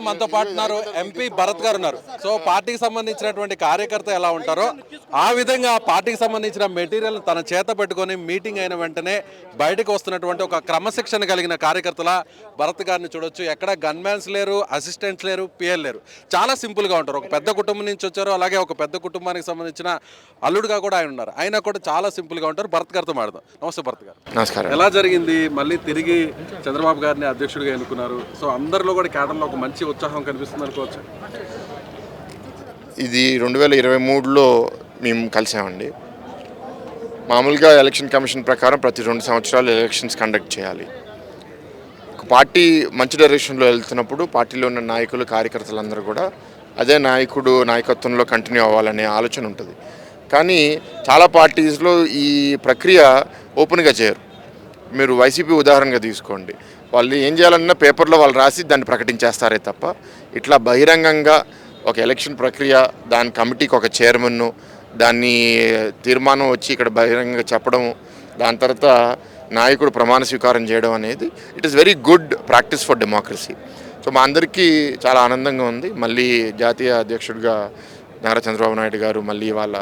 మనతో పాటు ఉన్నారు. ఎంపీ భరత్ గారు ఉన్నారు. సో పార్టీకి సంబంధించినటువంటి కార్యకర్త ఎలా ఉంటారో ఆ విధంగా పార్టీకి సంబంధించిన మెటీరియల్ తన చేత పెట్టుకొని మీటింగ్ అయిన వెంటనే బయటకు వస్తున్నటువంటి ఒక క్రమశిక్షణ కలిగిన కార్యకర్తల భరత్ గారిని చూడొచ్చు. ఎక్కడ గన్మ్యాన్స్ లేరు అసిస్టెంట్స్ లేరు పిఎల్ లేరు. చాలా సింపుల్గా ఉంటారు. ఒక పెద్ద కుటుంబం నుంచి వచ్చారు. అలాగే ఒక పెద్ద కుటుంబానికి సంబంధించిన అల్లుడుగా కూడా ఆయన ఉన్నారు. ఆయన కూడా చాలా సింపుల్గా ఉంటారు. భరత్ గారితో మాడదాం నమస్తే భరత్ గారు. నమస్కారం. ఎలా జరిగింది? మళ్ళీ తిరిగి చంద్రబాబు గారిని అధ్యక్షుడిగా ఎన్నుకున్నారు. సో అందరిలో కూడా కేటర్లో ఒక మంచి ఉత్సాహం కనిపిస్తుంది అనుకోవచ్చు. ఇది రెండు వేల ఇరవై మూడులో మేము కలిసామండి. మామూలుగా ఎలక్షన్ కమిషన్ ప్రకారం ప్రతి రెండు సంవత్సరాలు ఎలక్షన్స్ కండక్ట్ చేయాలి. ఒక పార్టీ మంచి డైరెక్షన్లో వెళ్తున్నప్పుడు పార్టీలో ఉన్న నాయకులు కార్యకర్తలందరూ కూడా అదే నాయకుడు నాయకత్వంలో కంటిన్యూ అవ్వాలనే ఆలోచన ఉంటుంది. కానీ చాలా పార్టీస్లో ఈ ప్రక్రియ ఓపెన్గా చేయరు. మీరు వైసీపీ ఉదాహరణగా తీసుకోండి. వాళ్ళు ఏం చేయాలన్నా పేపర్లో వాళ్ళు రాసి దాన్ని ప్రకటించేస్తారే తప్ప ఇట్లా బహిరంగంగా ఒక ఎలక్షన్ ప్రక్రియ దాని కమిటీకి ఒక చైర్మన్ను దాన్ని తీర్మానం వచ్చి ఇక్కడ బహిరంగంగా చెప్పడం దాని తర్వాత నాయకుడు ప్రమాణ స్వీకారం చేయడం అనేది it is very good practice for democracy so మా అందరికీ చాలా ఆనందంగా ఉంది. మళ్ళీ జాతీయ అధ్యక్షుడిగా నారా చంద్రబాబు నాయుడు గారు మళ్ళీ వాళ్ళ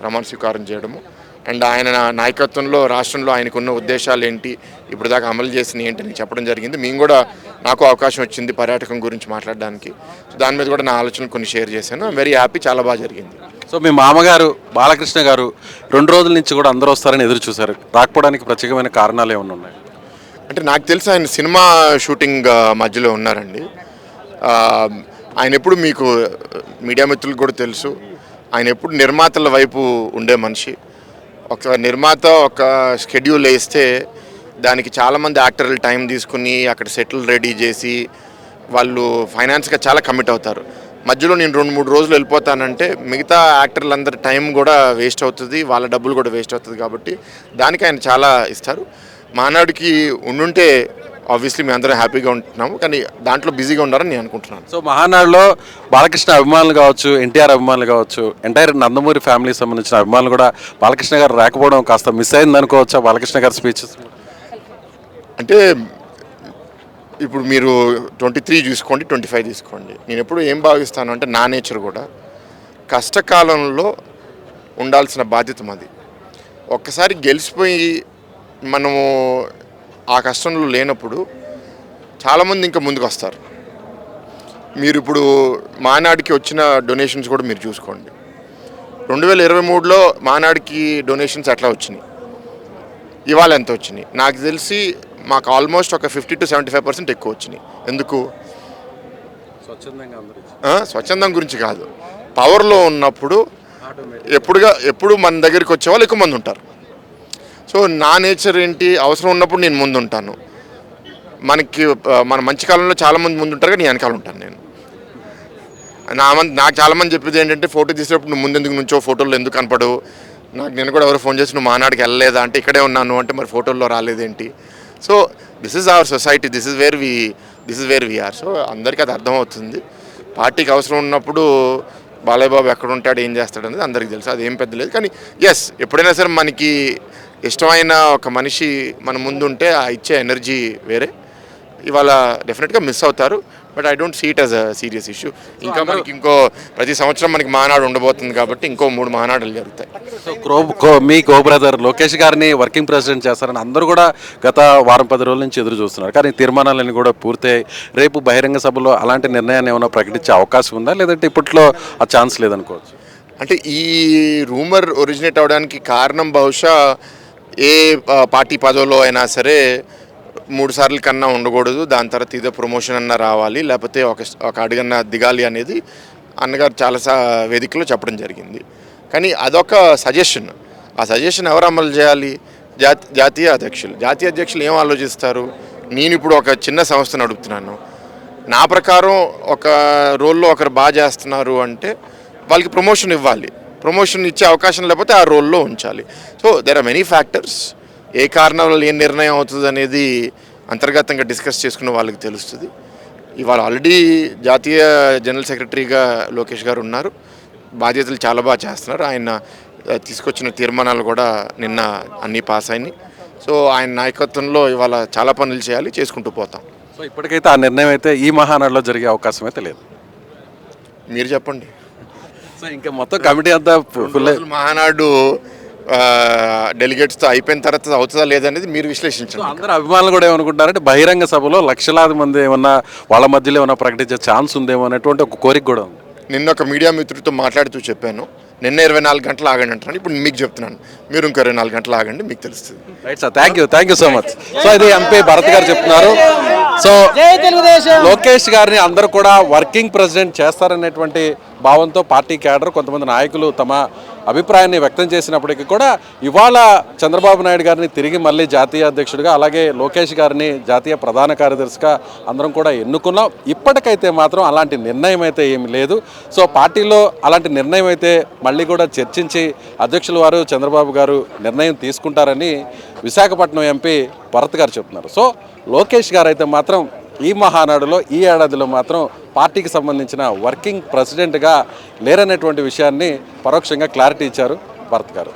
ప్రమాణ స్వీకారం చేయడము. అండ్ ఆయన నాయకత్వంలో రాష్ట్రంలో ఆయనకున్న ఉద్దేశాలు ఏంటి ఇప్పుడు దాకా అమలు చేసిన ఏంటి అని చెప్పడం జరిగింది. మేము కూడా నాకు అవకాశం వచ్చింది పర్యాటకం గురించి మాట్లాడడానికి. సో దాని మీద కూడా నా ఆలోచనలు కొన్ని షేర్ చేశాను. వెరీ హ్యాపీ చాలా బాగా జరిగింది. సో మీ మామగారు బాలకృష్ణ గారు రెండు రోజుల నుంచి కూడా అందరూ వస్తారని ఎదురు చూశారు. రాకపోవడానికి ప్రత్యేకమైన కారణాలు ఏమైనా ఉన్నాయి? అంటే నాకు తెలిసి ఆయన సినిమా షూటింగ్ మధ్యలో ఉన్నారండి. ఆయన ఎప్పుడు మీకు మీడియా మిత్రులకు కూడా తెలుసు. ఆయన ఎప్పుడు నిర్మాతల వైపు ఉండే మనిషి. ఒక నిర్మాత ఒక షెడ్యూల్ వేస్తే దానికి చాలామంది యాక్టర్లు టైం తీసుకుని అక్కడ సెటిల్ రెడీ చేసి వాళ్ళు ఫైనాన్స్గా చాలా కమిట్ అవుతారు. మధ్యలో నేను రెండు మూడు రోజులు వెళ్ళిపోతానంటే మిగతా యాక్టర్లందరి టైం కూడా వేస్ట్ అవుతుంది వాళ్ళ డబ్బులు కూడా వేస్ట్ అవుతుంది కాబట్టి దానికి ఆయన చాలా ఇస్తారు. మానాడికి ఉండుంటే ఆబ్వియస్లీ మేము అందరం హ్యాపీగా ఉంటున్నాము కానీ దాంట్లో బిజీగా ఉన్నారని నేను అనుకుంటున్నాను. సో మహానాడులో బాలకృష్ణ అభిమానులు కావచ్చు ఎన్టీఆర్ అభిమానులు కావచ్చు ఎంటైర్ నందమూరి ఫ్యామిలీకి సంబంధించిన అభిమానులు కూడా బాలకృష్ణ గారు రాకపోవడం కాస్త మిస్ అయింది అనుకోవచ్చా బాలకృష్ణ గారి స్పీచెస్ అంటే ఇప్పుడు మీరు ట్వంటీ త్రీ చూసుకోండి ట్వంటీ ఫైవ్ తీసుకోండి. నేను ఎప్పుడు ఏం భావిస్తాను అంటే నా నేచర్ కూడా కష్టకాలంలో ఉండాల్సిన బాధ్యత మాది. ఒక్కసారి గెలిచిపోయి మనము ఆ కష్టంలో లేనప్పుడు చాలామంది ఇంకా ముందుకు వస్తారు. మీరు ఇప్పుడు మానాడికి వచ్చిన డొనేషన్స్ కూడా మీరు చూసుకోండి. రెండు వేల ఇరవై మూడులో మానాడికి డొనేషన్స్ ఎట్లా వచ్చినాయి. ఇవాళ ఎంత వచ్చినాయి? నాకు తెలిసి మాకు ఆల్మోస్ట్ ఒక fifty to seventy five percent ఎక్కువ వచ్చినాయి. ఎందుకు? స్వచ్ఛందం గురించి కాదు. పవర్లో ఉన్నప్పుడు ఎప్పుడుగా ఎప్పుడు మన దగ్గరికి వచ్చే వాళ్ళు ఎక్కువ మంది ఉంటారు. సో నా నేచర్ ఏంటి? అవసరం ఉన్నప్పుడు నేను ముందు ఉంటాను మనకి మన మంచి కాలంలో చాలామంది ముందు ఉంటారు కానీ నేను వెనకాల ఉంటాను నేను. నా మంది నాకు చాలామంది చెప్పేది ఏంటంటే ఫోటో తీసేటప్పుడు నువ్వు ముందెందుకు నుంచో ఫోటోలు ఎందుకు కనపడవు? నాకు నేను కూడా ఎవరు ఫోన్ చేసి నువ్వు మానాడికి వెళ్ళలేదా? అంటే ఇక్కడే ఉన్నాను. అంటే మరి ఫోటోల్లో రాలేదేంటి? So this is our society this is where we this is where we are so అందరికీ అది అర్థమవుతుంది. పార్టీకి అవసరం ఉన్నప్పుడు బాలయ్య బాబు ఎక్కడ ఉంటాడు ఏం చేస్తాడు అనేది అందరికీ తెలుసు. అది ఏం పెద్ద లేదు. కానీ ఎస్ ఎప్పుడైనా సరే మనకి ఇష్టమైన ఒక మనిషి మన ముందుంటే ఆ ఇచ్చే ఎనర్జీ వేరే. ఇవాళ డెఫినెట్గా మిస్ అవుతారు but I don't see it as a serious issue ఇంకా మనకి ఇంకో ప్రతి సంవత్సరం మనకి మానాడు ఉండబోతుంది కాబట్టి ఇంకో మూడు మానాడులు జరుగుతాయి. సో క్రో కో మీ కో బ్రదర్ లోకేష్ గారిని వర్కింగ్ ప్రెసిడెంట్ చేస్తారని అందరూ కూడా గత వారం పది రోజుల నుంచి ఎదురు చూస్తున్నారు. కానీ తీర్మానాలన్నీ కూడా పూర్తయి రేపు బహిరంగ సభలో అలాంటి నిర్ణయాన్ని ఏమైనా ప్రకటించే అవకాశం ఉందా? లేదంటే ఇప్పట్లో ఆ ఛాన్స్ లేదనుకోవచ్చు? అంటే ఈ రూమర్ ఒరిజినేట్ అవడానికి కారణం బహుశా ఏ పార్టీ పదవిలో అయినా సరే మూడు సార్లు కన్నా ఉండకూడదు దాని తర్వాత ఇదే ప్రమోషన్ అన్నా రావాలి లేకపోతే ఒక ఒక అడుగన్న దిగాలి అనేది అన్నగారు చాలా సా వేదికలో చెప్పడం జరిగింది. కానీ అదొక సజెషన్. ఆ సజెషన్ ఎవరు అమలు చేయాలి? జాతి జాతీయ అధ్యక్షులు. జాతీయ అధ్యక్షులు ఏం ఆలోచిస్తారు? నేను ఇప్పుడు ఒక చిన్న సంస్థను అడుగుతున్నాను నా ప్రకారం ఒక రోల్లో ఒకరు బాగా చేస్తున్నారు అంటే వాళ్ళకి ప్రమోషన్ ఇవ్వాలి. ప్రమోషన్ ఇచ్చే అవకాశం లేకపోతే ఆ రోల్లో ఉంచాలి. So there are many factors ఏ కారణం వల్ల ఏం నిర్ణయం అవుతుంది అనేది అంతర్గతంగా డిస్కస్ చేసుకున్న వాళ్ళకి తెలుస్తుంది. ఇవాళ ఆల్రెడీ జాతీయ జనరల్ సెక్రటరీగా లోకేష్ గారు ఉన్నారు. బాధ్యతలు చాలా బాగా చేస్తున్నారు. ఆయన తీసుకొచ్చిన తీర్మానాలు కూడా నిన్న అన్నీ పాస్ అయినాయి. సో ఆయన నాయకత్వంలో ఇవాళ చాలా పనులు చేయాలి చేసుకుంటూ పోతాం. సో ఇప్పటికైతే ఆ నిర్ణయం అయితే ఈ మహానాడులో జరిగే అవకాశం అయితే లేదు. మీరు చెప్పండి. సో ఇంకా మొత్తం కమిటీ అంతా ఫుల్ మహానాడు డెలిగేట్స్తో అయిపోయిన తర్వాత అవుతుందా లేదనేది మీరు విశ్లేషించండి. అందరు అభిమానులు కూడా ఏమనుకుంటారంటే బహిరంగ సభలో లక్షలాది మంది ఏమన్నా వాళ్ళ మధ్యలో ఏమన్నా ప్రకటించే ఛాన్స్ ఉందేమో అనేటువంటి ఒక కోరిక కూడా ఉంది. నిన్న ఒక మీడియా మిత్రుడితో మాట్లాడుతూ చెప్పాను నిన్న ఇరవై నాలుగు గంటలు ఆగండి అంటున్నాను. ఇప్పుడు మీకు చెప్తున్నాను మీరు ఇంకో ఇరవై నాలుగు గంటలు ఆగండి మీకు తెలుస్తుంది. Right sir thank you thank you so much so ఇది ఎంపీ భరత్ గారు చెప్తున్నారు. సో లోకేష్ గారిని అందరూ కూడా వర్కింగ్ ప్రెసిడెంట్ చేస్తారనేటువంటి భావంతో పార్టీ క్యాడర్ కొంతమంది నాయకులు తమ అభిప్రాయాన్ని వ్యక్తం చేసినప్పటికీ కూడా ఇవాళ చంద్రబాబు నాయుడు గారిని తిరిగి మళ్ళీ జాతీయ అధ్యక్షుడిగా అలాగే లోకేష్ గారిని జాతీయ ప్రధాన కార్యదర్శిగా అందరం కూడా ఎన్నుకున్నాం. ఇప్పటికైతే మాత్రం అలాంటి నిర్ణయం అయితే ఏమి లేదు. సో పార్టీలో అలాంటి నిర్ణయం అయితే మళ్ళీ కూడా చర్చించి అధ్యక్షుల వారు చంద్రబాబు గారు నిర్ణయం తీసుకుంటారని విశాఖపట్నం ఎంపీ భరత్ గారు చెప్తున్నారు. సో లోకేష్ గారు అయితే మాత్రం ఈ మహానాడులో ఈ ఏడాదిలో మాత్రం పార్టీకి సంబంధించిన వర్కింగ్ ప్రెసిడెంట్గా లేరనేటువంటి విషయాన్ని పరోక్షంగా క్లారిటీ ఇచ్చారు భరత్ గారు.